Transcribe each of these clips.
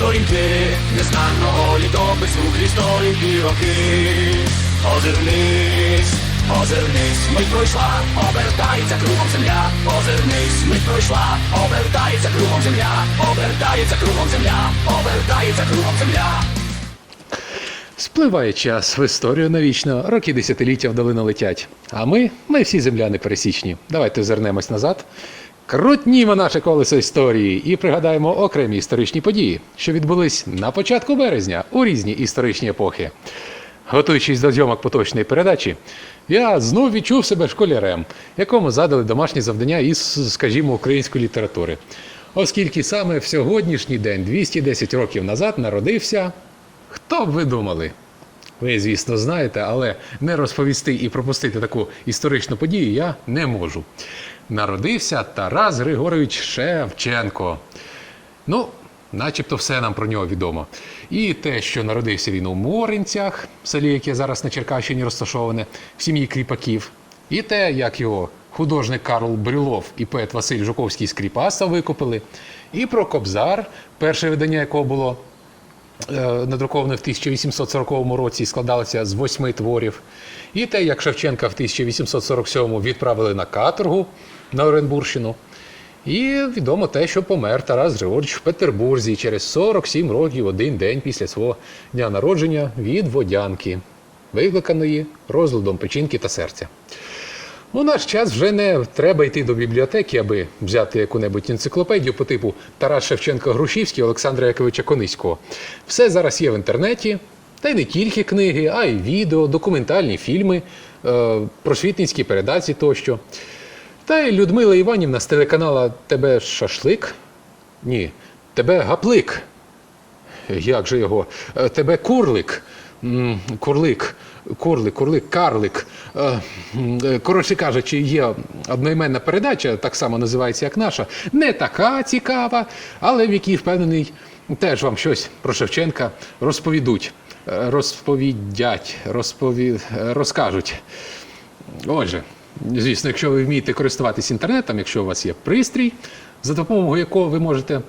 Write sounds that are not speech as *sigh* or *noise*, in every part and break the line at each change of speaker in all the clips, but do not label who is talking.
сторінки, незнаного літопису сторінки роки. Озирнись, озирнись, мить пройшла, обертається кругом земля, озирнись, мить пройшла, обертається кругом земля, обертається кругом земля, обертається кругом земля.
Спливає час в історію навічно, роки десятиліття вдалину летять. А ми, ми всі земляни пересічні. Давайте озирнемось назад. Крутнімо наше колесо історії і пригадаємо окремі історичні події, що відбулись на початку березня у різні історичні епохи. Готуючись до зйомок поточної передачі, я знов відчув себе школярем, якому задали домашні завдання із, скажімо, української літератури. Оскільки саме в сьогоднішній день, 210 років назад, народився. Хто б ви думали? Ви, звісно, знаєте, але не розповісти і пропустити таку історичну подію я не можу. Народився Тарас Григорович Шевченко. Ну, начебто все нам про нього відомо. І те, що народився він у Моринцях, селі, яке зараз на Черкащині розташоване, в сім'ї кріпаків, і те, як його художник Карл Брюлов і поет Василь Жуковський з Кріпаса викупили, і про Кобзар, перше видання якого було е, надруковане в 1840 році і складалося з восьми творів. І те, як Шевченка в 1847 відправили на каторгу на Оренбурщину. І відомо те, що помер Тарас Григорович в Петербурзі через 47 років один день після свого дня народження від водянки, викликаної розладом печінки та серця. У наш час вже не треба йти до бібліотеки, аби взяти яку-небудь енциклопедію по типу Тарас Шевченко Грушівський Олександра Яковича Кониського. Все зараз є в інтернеті, та й не тільки книги, а й відео, документальні фільми, е, просвітницькі передачі тощо. Та й Людмила Іванівна з телеканала Тебе Шашлик? Ні, тебе гаплик. Як же його? Е, Тебе курлик. Курлик, курлик, курлик, карлик. Е, е, Коротше кажучи, є одноіменна передача, так само називається, як наша. Не така цікава, але в якій впевнений, теж вам щось про Шевченка розповідуть, розповідять, розпові... розкажуть. Отже, звісно, якщо ви вмієте користуватись інтернетом, якщо у вас є пристрій, за допомогою якого ви можете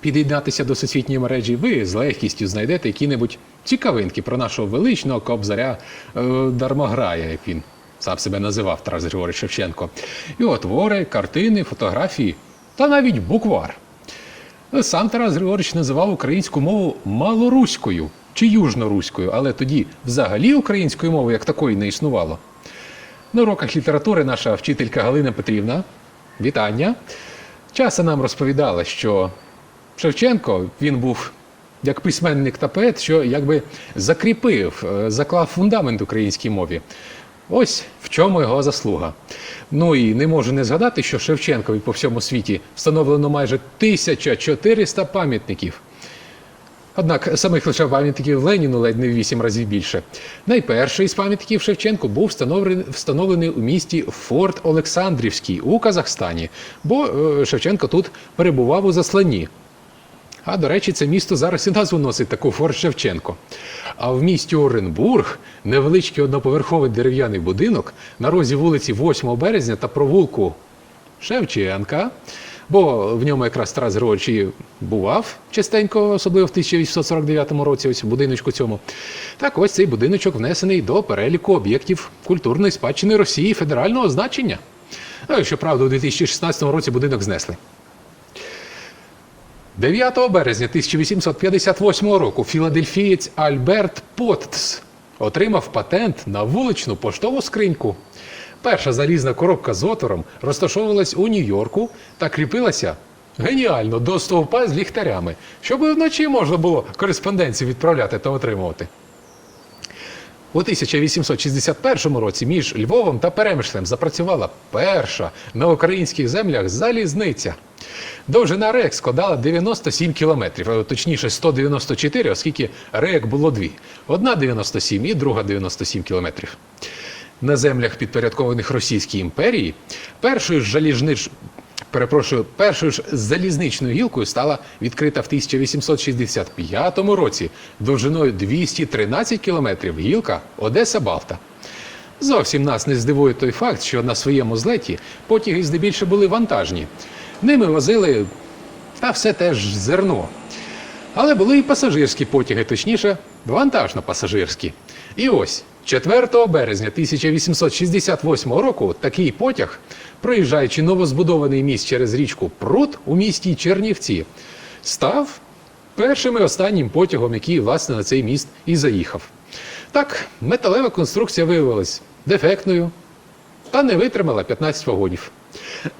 під'єднатися до всесвітньої мережі, ви з легкістю знайдете які-небудь цікавинки про нашого величного кобзаря е, Дармограя, як він сам себе називав Тарас Григорович Шевченко. Його твори, картини, фотографії та навіть буквар. Сам Тарас Григорович називав українську мову малоруською чи южноруською, але тоді взагалі української мови як такої не існувало. На уроках літератури наша вчителька Галина Петрівна, вітання, часто нам розповідала, що Шевченко він був як письменник та поет, що якби закріпив, е, заклав фундамент українській мові. Ось в чому його заслуга. Ну і не можу не згадати, що Шевченкові по всьому світі встановлено майже 1400 пам'ятників. Однак самих лише пам'ятників Леніну ледь не в вісім разів більше. Найперший з пам'ятників Шевченку був встановлений, встановлений у місті Форт Олександрівський у Казахстані, бо е, Шевченко тут перебував у засланні. А до речі, це місто зараз і назву носить таку Форт Шевченко. А в місті Оренбург невеличкий одноповерховий дерев'яний будинок на розі вулиці 8 березня та провулку Шевченка, бо в ньому якраз Тарас Григорович і бував частенько, особливо в 1849 році, ось будиночку цьому. Так ось цей будиночок внесений до переліку об'єктів культурної спадщини Росії федерального значення. Ну, Щоправда, у 2016 році будинок знесли. 9 березня 1858 року філадельфієць Альберт Поттс отримав патент на вуличну поштову скриньку. Перша залізна коробка з отвором розташовувалась у Нью-Йорку та кріпилася геніально до стовпа з ліхтарями, щоб вночі можна було кореспонденцію відправляти та отримувати. У 1861 році між Львовом та Перемишлем запрацювала перша на українських землях залізниця. Довжина рек складала 97 кілометрів, точніше 194, оскільки рек було дві. Одна 97 і друга 97 кілометрів. На землях, підпорядкованих Російській імперії, першою ж залізнич... Перепрошую, першою ж залізничною гілкою стала відкрита в 1865 році довжиною 213 кілометрів гілка Одеса Балта. Зовсім нас не здивує той факт, що на своєму злеті потяги здебільшого були вантажні. Ними возили та все теж зерно. Але були і пасажирські потяги, точніше, вантажно-пасажирські. І ось 4 березня 1868 року такий потяг, проїжджаючи новозбудований міст через річку Прут у місті Чернівці, став першим і останнім потягом, який власне на цей міст і заїхав. Так, металева конструкція виявилась дефектною та не витримала 15 вагонів.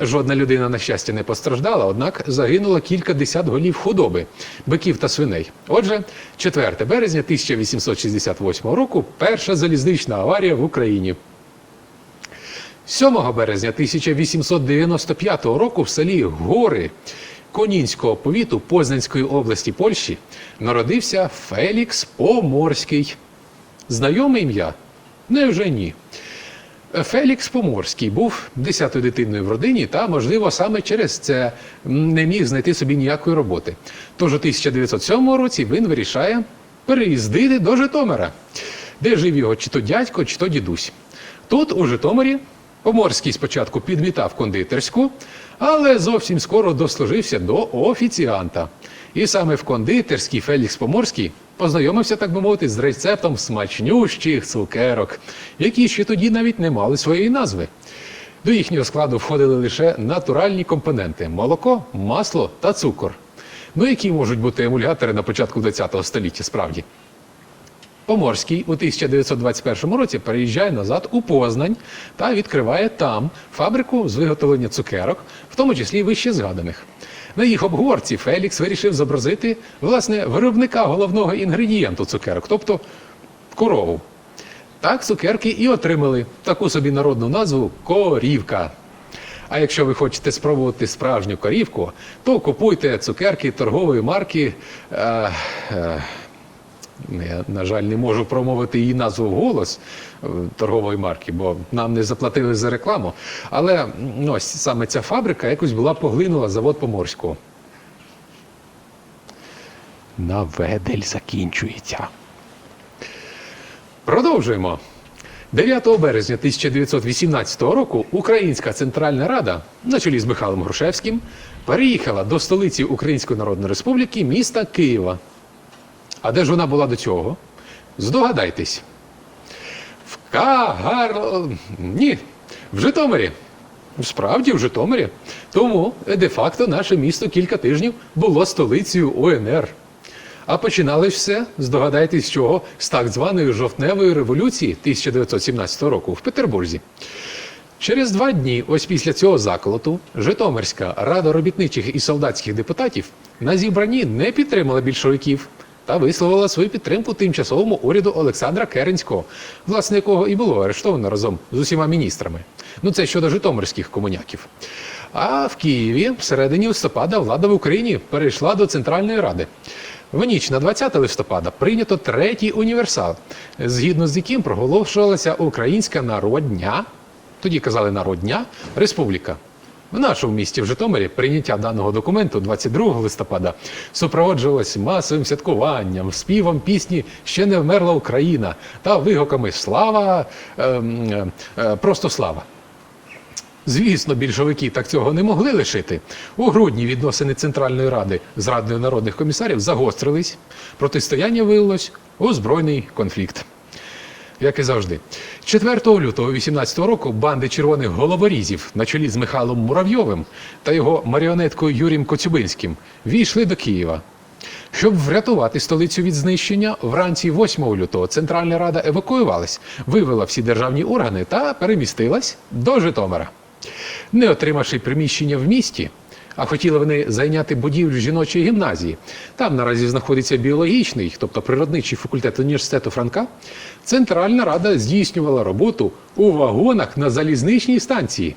Жодна людина, на щастя, не постраждала, однак загинуло кілька десят голів худоби, биків та свиней. Отже, 4 березня 1868 року перша залізнична аварія в Україні. 7 березня 1895 року в селі Гори Конінського повіту Познанської області Польщі народився Фелікс Поморський. Знайоме ім'я? Невже ні? Фелікс Поморський був десятою дитиною в родині та, можливо, саме через це не міг знайти собі ніякої роботи. Тож у 1907 році він вирішає переїздити до Житомира, де жив його чи то дядько, чи то дідусь. Тут, у Житомирі, Поморський спочатку підмітав кондитерську, але зовсім скоро дослужився до офіціанта. І саме в кондитерській Фелікс Поморський познайомився, так би мовити, з рецептом смачнющих цукерок, які ще тоді навіть не мали своєї назви. До їхнього складу входили лише натуральні компоненти молоко, масло та цукор. Ну, які можуть бути емульгатори на початку ХХ століття, справді. Поморський у 1921 році переїжджає назад у Познань та відкриває там фабрику з виготовлення цукерок, в тому числі вище згаданих. На їх обговорці Фелікс вирішив зобразити власне виробника головного інгредієнту цукерок, тобто корову. Так цукерки і отримали таку собі народну назву корівка. А якщо ви хочете спробувати справжню корівку, то купуйте цукерки торгової марки. Е, е, я, на жаль, не можу промовити її назву в голос е, торгової марки, бо нам не заплатили за рекламу. Але м, ось саме ця фабрика якось була поглинула завод Поморського. На ведель закінчується. Продовжуємо. 9 березня 1918 року Українська Центральна Рада на чолі з Михайлом Грушевським переїхала до столиці Української Народної Республіки міста Києва. А де ж вона була до цього? Здогадайтесь. В Кагар... Ні, в Житомирі. Справді, в Житомирі. Тому де-факто наше місто кілька тижнів було столицею УНР. А починалось все, здогадайтесь, з чого? З так званої жовтневої революції 1917 року в Петербурзі. Через два дні, ось після цього заколоту, Житомирська рада робітничих і солдатських депутатів на зібранні не підтримала більшовиків та висловила свою підтримку тимчасовому уряду Олександра Керенського, власне якого і було арештовано разом з усіма міністрами. Ну це щодо житомирських комуняків. А в Києві в середині листопада влада в Україні перейшла до Центральної Ради. В ніч на 20 листопада прийнято третій універсал, згідно з яким проголошувалася Українська народня, тоді казали народня, республіка. В нашому місті в Житомирі прийняття даного документу 22 листопада супроводжувалось масовим святкуванням, співом пісні Ще не вмерла Україна та вигуками Слава, ем, е, е, просто слава. Звісно, більшовики так цього не могли лишити. У грудні відносини Центральної Ради з Радою народних комісарів загострились. Протистояння вилилось у збройний конфлікт. Як і завжди, 4 лютого 18 року банди червоних головорізів на чолі з Михайлом Муравйовим та його маріонеткою Юрієм Коцюбинським війшли до Києва. Щоб врятувати столицю від знищення, вранці 8 лютого Центральна Рада евакуювалась, вивела всі державні органи та перемістилась до Житомира. Не отримавши приміщення в місті, а хотіли вони зайняти будівлю жіночої гімназії. Там наразі знаходиться біологічний, тобто природничий факультет університету Франка. Центральна рада здійснювала роботу у вагонах на залізничній станції.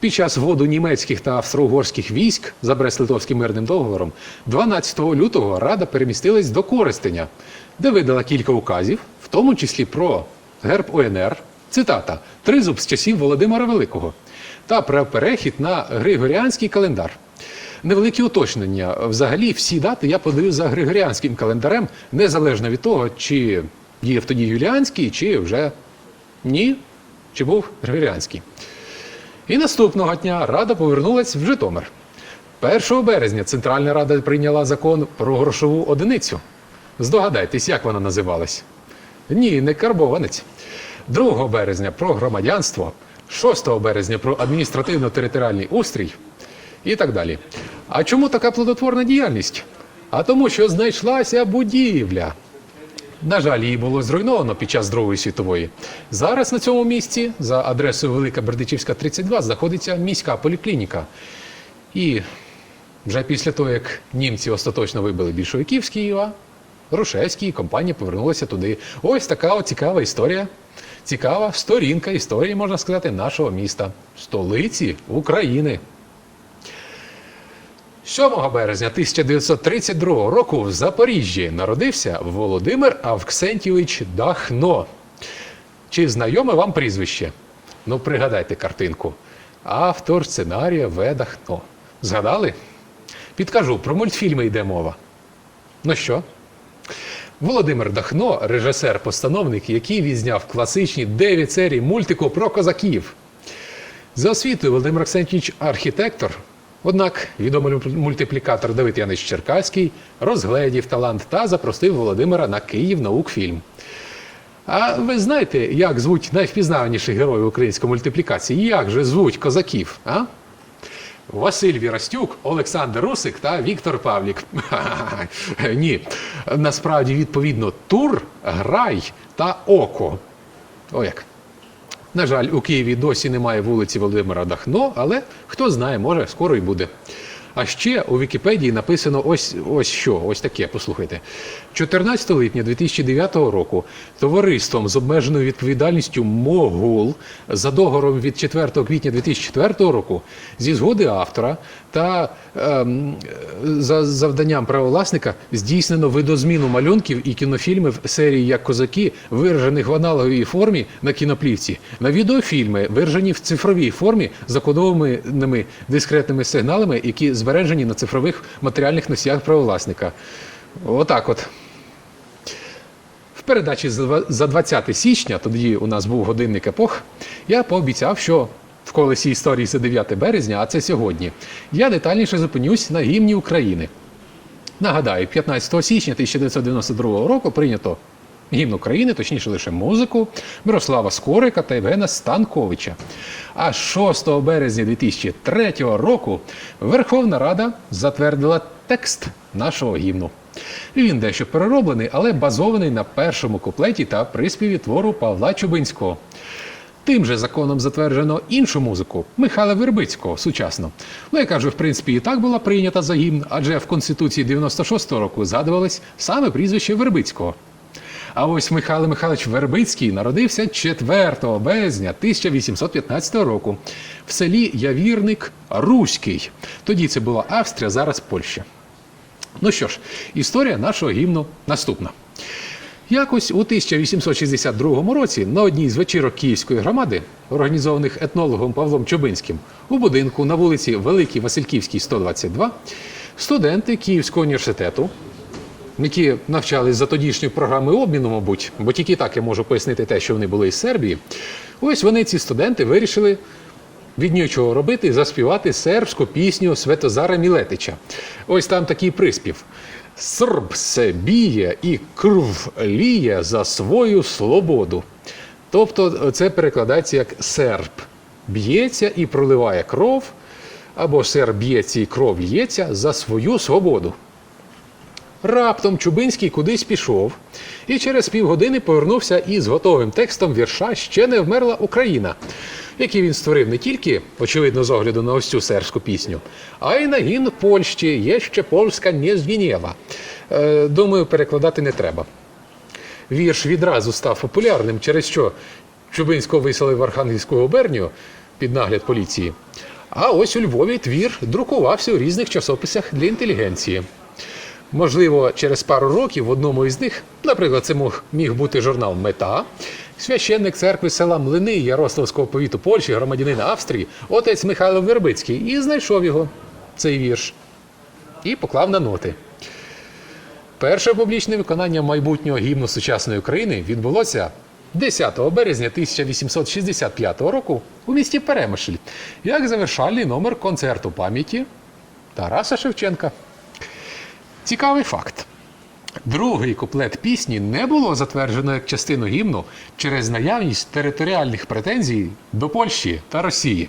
Під час вводу німецьких та австро-угорських військ за Брест-Литовським мирним договором 12 лютого Рада перемістилась до Коростеня, де видала кілька указів, в тому числі про герб УНР, цитата Тризуб з часів Володимира Великого та про перехід на Григоріанський календар. Невеликі уточнення. Взагалі, всі дати я подаю за Григоріанським календарем, незалежно від того, чи діяв тоді Юліанський, чи вже Ні. Чи був Григоріанський? І наступного дня Рада повернулась в Житомир. 1 березня Центральна Рада прийняла закон про грошову одиницю. Здогадайтесь, як вона називалась? Ні, не карбованець. 2 березня про громадянство, 6 березня про адміністративно-територіальний устрій і так далі. А чому така плодотворна діяльність? А тому, що знайшлася будівля. На жаль, її було зруйновано під час Другої світової. Зараз на цьому місці, за адресою Велика Бердичівська, 32, знаходиться міська поліклініка. І вже після того, як німці остаточно вибили більшовиків з Києва, Грушевський і компанія повернулися туди. Ось така цікава історія. Цікава сторінка історії, можна сказати, нашого міста, столиці України. 7 березня 1932 року в Запоріжжі народився Володимир Авксентійович Дахно. Чи знайоме вам прізвище? Ну, пригадайте картинку. Автор сценарія В. Дахно. Згадали? Підкажу, про мультфільми йде мова. Ну що? Володимир Дахно, режисер-постановник, який відзняв класичні 9 серій мультику про козаків. За освітою Володимир Аксентійович архітектор. Однак відомий мультиплікатор Давид Янич Черкаський розгледів талант та запросив Володимира на Київ наукфільм. А ви знаєте, як звуть найвпізнаваніших героїв української мультиплікації? Як же звуть козаків? А? Василь Вірастюк, Олександр Русик та Віктор Павлік. *laughs* Ні, насправді відповідно Тур, Грай та Око. О як. На жаль, у Києві досі немає вулиці Володимира Дахно, але хто знає, може, скоро й буде. А ще у Вікіпедії написано ось ось що, ось таке, послухайте. 14 липня 2009 року товариством з обмеженою відповідальністю Могул за договором від 4 квітня 2004 року зі згоди автора та ем, за завданням правовласника здійснено видозміну малюнків і кінофільмів серії як козаки, виражених в аналоговій формі на кіноплівці, на відеофільми, виражені в цифровій формі закодованими дискретними сигналами, які збережені на цифрових матеріальних носіях правовласника. Отак от. В передачі за за 20 січня, тоді у нас був годинник епох, я пообіцяв, що в колесі історії за 9 березня, а це сьогодні, я детальніше зупинюсь на гімні України. Нагадаю, 15 січня 1992 року прийнято гімн України, точніше лише музику, Мирослава Скорика та Євгена Станковича. А 6 березня 2003 року Верховна Рада затвердила текст нашого гімну. Він дещо перероблений, але базований на першому куплеті та приспіві твору Павла Чубинського. Тим же законом затверджено іншу музику Михайла Вербицького сучасно. Ну, яка вже в принципі і так була прийнята за гімн, адже в Конституції 96-го року згадувалось саме прізвище Вербицького. А ось Михайло Михайлович Вербицький народився 4 березня 1815 року в селі Явірник Руський. Тоді це була Австрія, зараз Польща. Ну що ж, історія нашого гімну наступна. Якось у 1862 році на одній з вечірок Київської громади, організованих етнологом Павлом Чубинським, у будинку на вулиці Великій Васильківській, 122, студенти Київського університету, які навчались за тодішньою програмою обміну, мабуть, бо тільки так я можу пояснити те, що вони були із Сербії. Ось вони, ці студенти, вирішили від нічого робити, заспівати сербську пісню Светозара Мілетича. Ось там такий приспів. Срб се біє і крв ліє за свою свободу. Тобто це перекладається як серб б'ється і проливає кров, або серб б'ється і кров лється за свою свободу. Раптом Чубинський кудись пішов і через півгодини повернувся із готовим текстом вірша Ще не вмерла Україна, який він створив не тільки, очевидно, з огляду на ось цю сербську пісню, а й на гімн Польщі є ще польська не згінєва. Е, думаю, перекладати не треба. Вірш відразу став популярним, через що Чубинського виселив в Архангельську губернію під нагляд поліції. А ось у Львові твір друкувався у різних часописах для інтелігенції. Можливо, через пару років в одному із них, наприклад, це міг бути журнал Мета, священник церкви села Млини Ярославського повіту Польщі, громадянин Австрії, отець Михайло Вербицький, і знайшов його, цей вірш, і поклав на ноти. Перше публічне виконання майбутнього гімну сучасної України відбулося 10 березня 1865 року у місті Перемишль як завершальний номер концерту пам'яті Тараса Шевченка. Цікавий факт. Другий куплет пісні не було затверджено як частину гімну через наявність територіальних претензій до Польщі та Росії.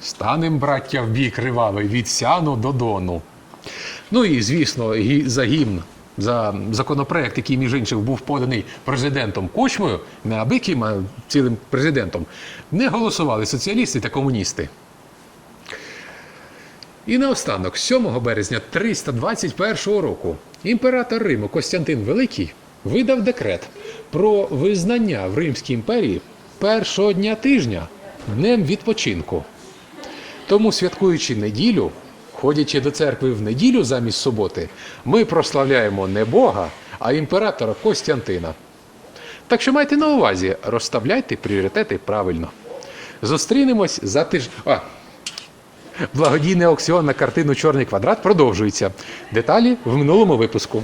Станем, браття, в бій кривавий від Сяну до Дону. Ну і звісно, за гімн, за законопроект, який, між іншим, був поданий президентом Кучмою, не абиким, а цілим президентом, не голосували соціалісти та комуністи. І наостанок, 7 березня 321 року, імператор Риму Костянтин Великий видав декрет про визнання в Римській імперії першого дня тижня днем відпочинку. Тому, святкуючи неділю, ходячи до церкви в неділю замість суботи, ми прославляємо не Бога, а імператора Костянтина. Так що майте на увазі, розставляйте пріоритети правильно. Зустрінемось за тиждень. Благодійний аукціон на картину Чорний квадрат продовжується. Деталі в минулому випуску.